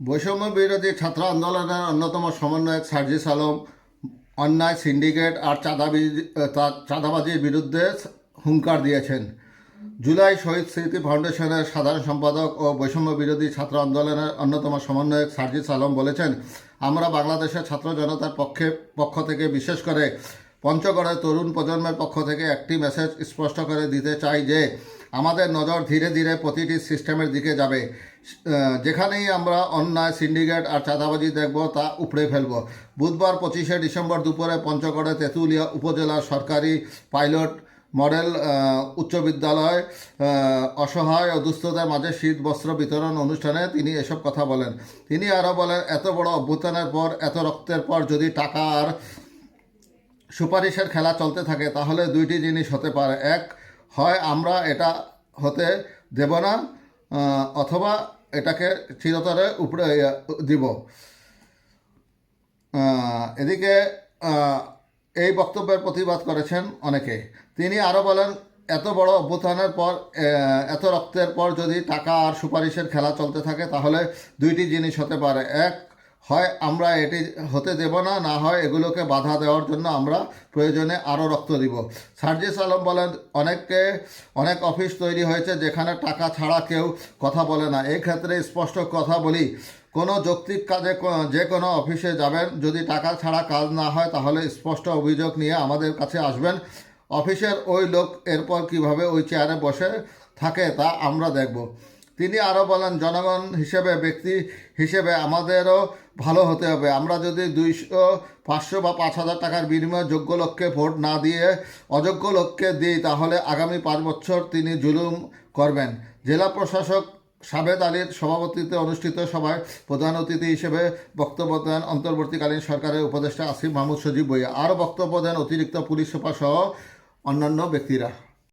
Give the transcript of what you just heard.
বৈষম্য বিরোধী ছাত্র আন্দোলনের অন্যতম সমন্বয়ক সার্জিস আলম, অন্যায় সিন্ডিকেট আর চাঁদাবি চাঁদাবাজির বিরুদ্ধে হুঙ্কার দিয়েছেন। জুলাই শহীদ স্মৃতি ফাউন্ডেশনের সাধারণ সম্পাদক ও বৈষম্য বিরোধী ছাত্র আন্দোলনের অন্যতম সমন্বয়ক সার্জিস আলম বলেছেন, আমরা বাংলাদেশের ছাত্র জনতার পক্ষে, পক্ষ থেকে বিশেষ করে পঞ্চগড়ের তরুণ প্রজন্মের পক্ষ থেকে একটি মেসেজ স্পষ্ট করে দিতে চাই যে আমাদের নজর ধীরে ধীরে প্রতিটি সিস্টেমের দিকে যাবে। যেখানেই আমরা অন্যায়, সিন্ডিকেট আর চাঁদাবাজি দেখব, তা উপড়ে ফেলব। বুধবার পঁচিশে ডিসেম্বর দুপুরে পঞ্চগড়ে তেঁতুলিয়া উপজেলার সরকারি পাইলট মডেল উচ্চ বিদ্যালয় অসহায় ও দুস্থদের মাঝে শীত, বস্ত্র বিতরণ অনুষ্ঠানে তিনি এসব কথা বলেন। তিনি আরও বলেন, এত বড় অভ্যুত্থানের পর, এত রক্তের পর যদি টাকা আর সুপারিশের খেলা চলতে থাকে, তাহলে দুইটি জিনিস হতে পারে। এক হয় আমরা এটা হতে দেব না অথবা এটাকে চিরতরে উপরে দিব। এদিকে এই বক্তব্যের প্রতিবাদ করেছেন অনেকে। তিনি আরও বলেন, এত বড় অভ্যুত্থানের পর এত রক্তের পর যদি টাকা আর সুপারিশের খেলা চলতে থাকে, তাহলে দুইটি জিনিস হতে পারে। এক হয় আমরা এটি হতে দেব না না হয় এগুলোকে বাধা দেওয়ার জন্য আমরা প্রয়োজনে আরও রক্ত দিব। সার্জিস আলম বলেন, অনেককে, অনেক অফিস তৈরি হয়েছে যেখানে টাকা ছাড়া কেউ কথা বলে না। এই ক্ষেত্রে স্পষ্ট কথা বলি, কোনো যৌক্তিক কাজে যে কোনো অফিসে যাবেন, যদি টাকা ছাড়া কাজ না হয় তাহলে স্পষ্ট অভিযোগ নিয়ে আমাদের কাছে আসবেন। অফিসের ওই লোক এরপর কীভাবে ওই চেয়ারে বসে থাকে তা আমরা দেখব। তিনি আরও বলেন, জনগণ হিসেবে, ব্যক্তি হিসেবে আমাদেরও ভালো হতে হবে। আমরা যদি দুইশো, পাঁচশো বা পাঁচ হাজার টাকার বিনিময়ে যোগ্য লোককে ভোট না দিয়ে অযোগ্য লোককে দিই, তাহলে আগামী পাঁচ বছর তিনি জুলুম করবেন। জেলা প্রশাসক সাবেদ আলীর সভাপতিত্বে অনুষ্ঠিত সভায় প্রধান অতিথি হিসেবে বক্তব্য দেন অন্তর্বর্তীকালীন সরকারের উপদেষ্টা আসিফ মাহমুদ সজীব বইয়া। আরও বক্তব্য দেন অতিরিক্ত পুলিশ সুপার সহ অন্যান্য ব্যক্তিরা।